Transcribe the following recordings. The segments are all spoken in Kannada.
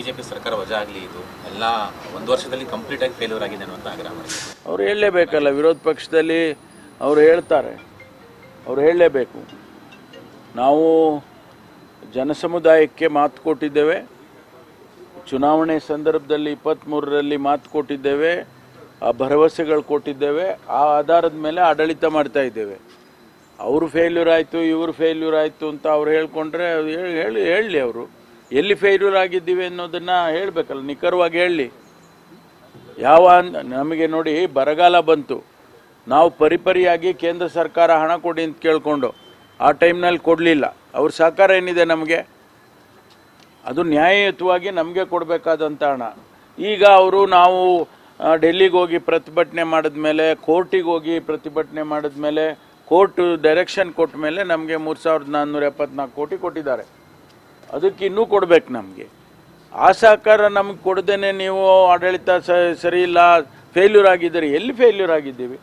ಬಿಜೆಪಿ ಸರ್ಕಾರ ವಜಾ ಆಗಲಿ ಇದು ಎಲ್ಲ ಒಂದು ವರ್ಷದಲ್ಲಿ ಕಂಪ್ಲೀಟ್ ಆಗಿ ಫೇಲ್ಯೂರ್ ಆಗಿದೆ ಅನ್ನುವಂಥ ಆಗ್ರಹ ಮಾಡಿದ್ದಾರೆ ಅವ್ರು ಹೇಳಲೇಬೇಕಲ್ಲ, ವಿರೋಧ ಪಕ್ಷದಲ್ಲಿ ಅವ್ರು ಹೇಳ್ತಾರೆ. ಅವ್ರು ಹೇಳಲೇಬೇಕು. ನಾವು ಜನಸಮುದಾಯಕ್ಕೆ ಮಾತು ಕೊಟ್ಟಿದ್ದೇವೆ. ಚುನಾವಣೆ ಸಂದರ್ಭದಲ್ಲಿ ಇಪ್ಪತ್ತ್ಮೂರರಲ್ಲಿ ಮಾತು ಕೊಟ್ಟಿದ್ದೇವೆ. ಆ ಭರವಸೆಗಳು ಕೊಟ್ಟಿದ್ದೇವೆ. ಆ ಆಧಾರದ ಮೇಲೆ ಆಡಳಿತ ಮಾಡ್ತಾ ಇದ್ದೇವೆ. ಅವರು ಫೇಲ್ಯೂರ್ ಆಯಿತು, ಇವರು ಫೇಲ್ಯೂರ್ ಆಯಿತು ಅಂತ ಅವ್ರು ಹೇಳ್ಕೊಂಡ್ರೆ ಹೇಳಿ ಹೇಳಿ ಹೇಳಲಿ ಅವರು. ಎಲ್ಲಿ ಫೇಲ್ಯೂರ್ ಆಗಿದ್ದೀವಿ ಅನ್ನೋದನ್ನು ಹೇಳಬೇಕಲ್ಲ, ನಿಖರವಾಗಿ ಹೇಳಿ. ಯಾವ ನಮಗೆ ನೋಡಿ ಬರಗಾಲ ಬಂತು. ನಾವು ಪರಿಪರಿಯಾಗಿ ಕೇಂದ್ರ ಸರ್ಕಾರ ಹಣ ಕೊಡಿ ಅಂತ ಕೇಳಿಕೊಂಡು, ಆ ಟೈಮ್ನಲ್ಲಿ ಕೊಡಲಿಲ್ಲ. ಅವ್ರ ಸಹಕಾರ ಏನಿದೆ ನಮಗೆ? ಅದು ನ್ಯಾಯಯುತವಾಗಿ ನಮಗೆ ಕೊಡಬೇಕಾದಂಥ ಹಣ. ಈಗ ಅವರು ನಾವು ಡೆಲ್ಲಿಗೆ ಹೋಗಿ ಪ್ರತಿಭಟನೆ ಮಾಡಿದ್ಮೇಲೆ, ಕೋರ್ಟಿಗೆ ಹೋಗಿ ಪ್ರತಿಭಟನೆ ಮಾಡಿದ್ಮೇಲೆ, ಕೋರ್ಟು ಡೈರೆಕ್ಷನ್ ಕೊಟ್ಟ ಮೇಲೆ ನಮಗೆ ಮೂರು ಸಾವಿರದ ನಾನ್ನೂರ ಎಪ್ಪತ್ನಾಲ್ಕು ಕೋಟಿ ಕೊಟ್ಟಿದ್ದಾರೆ. ಅದಕ್ಕೆ ಇನ್ನೂ ಕೊಡ್ಬೇಕು ನಮಗೆ. ಆ ಸಹಕಾರ ನಮ್ಗೆ ಕೊಡದೇನೆ ನೀವು ಆಡಳಿತ ಸರಿ ಇಲ್ಲ ಫೇಲ್ಯೂರ್ ಆಗಿದ್ದೀರಿ. ಎಲ್ಲಿ ಫೇಲ್ಯೂರ್ ಆಗಿದ್ದೀವಿ?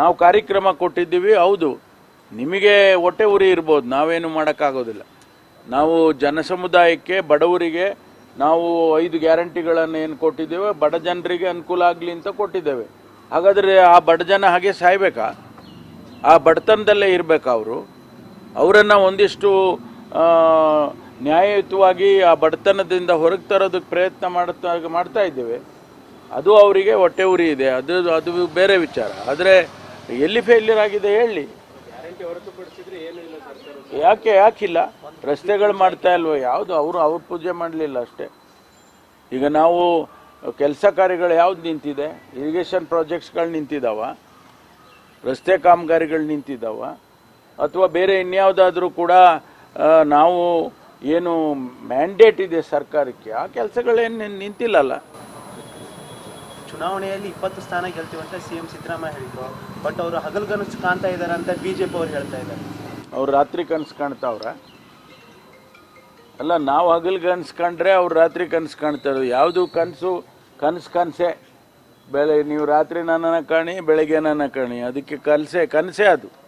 ನಾವು ಕಾರ್ಯಕ್ರಮ ಕೊಟ್ಟಿದ್ದೀವಿ, ಹೌದು. ನಿಮಗೆ ಹೊಟ್ಟೆ ಉರಿ ಇರ್ಬೋದು, ನಾವೇನು ಮಾಡೋಕ್ಕಾಗೋದಿಲ್ಲ. ನಾವು ಜನಸಮುದಾಯಕ್ಕೆ, ಬಡವರಿಗೆ ನಾವು ಐದು ಗ್ಯಾರಂಟಿಗಳನ್ನು ಏನು ಕೊಟ್ಟಿದ್ದೇವೆ, ಬಡ ಜನರಿಗೆ ಅನುಕೂಲ ಆಗಲಿ ಅಂತ ಕೊಟ್ಟಿದ್ದೇವೆ. ಹಾಗಾದರೆ ಆ ಬಡ ಜನ ಹಾಗೆ ಸಾಯ್ಬೇಕಾ? ಆ ಬಡತನದಲ್ಲೇ ಇರಬೇಕಾ ಅವರು? ಅವರನ್ನು ಒಂದಿಷ್ಟು ನ್ಯಾಯಯುತವಾಗಿ ಆ ಬಡತನದಿಂದ ಹೊರಗೆ ತರೋದಕ್ಕೆ ಪ್ರಯತ್ನ ಮಾಡ್ತಾ ಮಾಡ್ತಾ ಇದ್ದೇವೆ. ಅದು ಅವರಿಗೆ ಹೊಟ್ಟೆ ಉರಿ ಇದೆ. ಅದು ಅದು ಬೇರೆ ವಿಚಾರ. ಆದರೆ ಎಲ್ಲಿ ಫೇಲ್ಯೂರ್ ಆಗಿದೆ ಹೇಳಿ. ಯಾಕೆ, ಯಾಕಿಲ್ಲ? ರಸ್ತೆಗಳು ಮಾಡ್ತಾ ಇಲ್ವೋ? ಯಾವುದು? ಅವರು, ಅವ್ರ ಪೂಜೆ ಮಾಡಲಿಲ್ಲ ಅಷ್ಟೇ. ಈಗ ನಾವು ಕೆಲಸ ಕಾರ್ಯಗಳು ಯಾವ್ದು ನಿಂತಿದೆ? ಇರಿಗೇಷನ್ ಪ್ರಾಜೆಕ್ಟ್ಸ್ಗಳು ನಿಂತಿದ್ದಾವ ರಸ್ತೆ ಕಾಮಗಾರಿಗಳು ನಿಂತಿದ್ದಾವ ಅಥವಾ ಬೇರೆ ಇನ್ಯಾವುದಾದ್ರೂ ಕೂಡ ನಾವು ಏನು ಮ್ಯಾಂಡೇಟ್ ಇದೆ ಸರ್ಕಾರಕ್ಕೆ ಆ ಕೆಲಸಗಳೇನು ನಿಂತಿಲ್ಲಲ್ಲ? ಚುನಾವಣೆಯಲ್ಲಿ ಇಪ್ಪತ್ತು ಸ್ಥಾನ ಗೆಲ್ತೀವಿ ಅಂತ ಸಿ ಎಂ ಸಿದ್ದರಾಮಯ್ಯ ಹೇಳಿದ್ರು. ಬಟ್ ಅವರು ಹಗಲು ಕನಸು ಕಾಣ್ತಾ ಇದ್ದಾರೆ ಅಂತ ಬಿ ಜೆ ಪಿ ಅವ್ರು ಹೇಳ್ತಾ ಇದ್ದಾರೆ. ಅವ್ರು ರಾತ್ರಿ ಕನಸು ಕಾಣ್ತಾವ್ರ? ಅಲ್ಲ ನಾವು ಹಗಲು ಕನಸು ಕಂಡ್ರೆ ಅವ್ರು ರಾತ್ರಿ ಕನಸು ಕಾಣ್ತಾರೆ ಯಾವುದು ಕನಸು? ಕನಸು ಕನಸೆ. ಬೆಳೆ ನೀವು ರಾತ್ರಿ ನನ್ನನ್ನು ಕಾಣಿ ಬೆಳಗ್ಗೆ ನನ್ನ ಕಾಣಿ. ಅದಕ್ಕೆ ಕನಸೆ ಕನಸೇ ಅದು.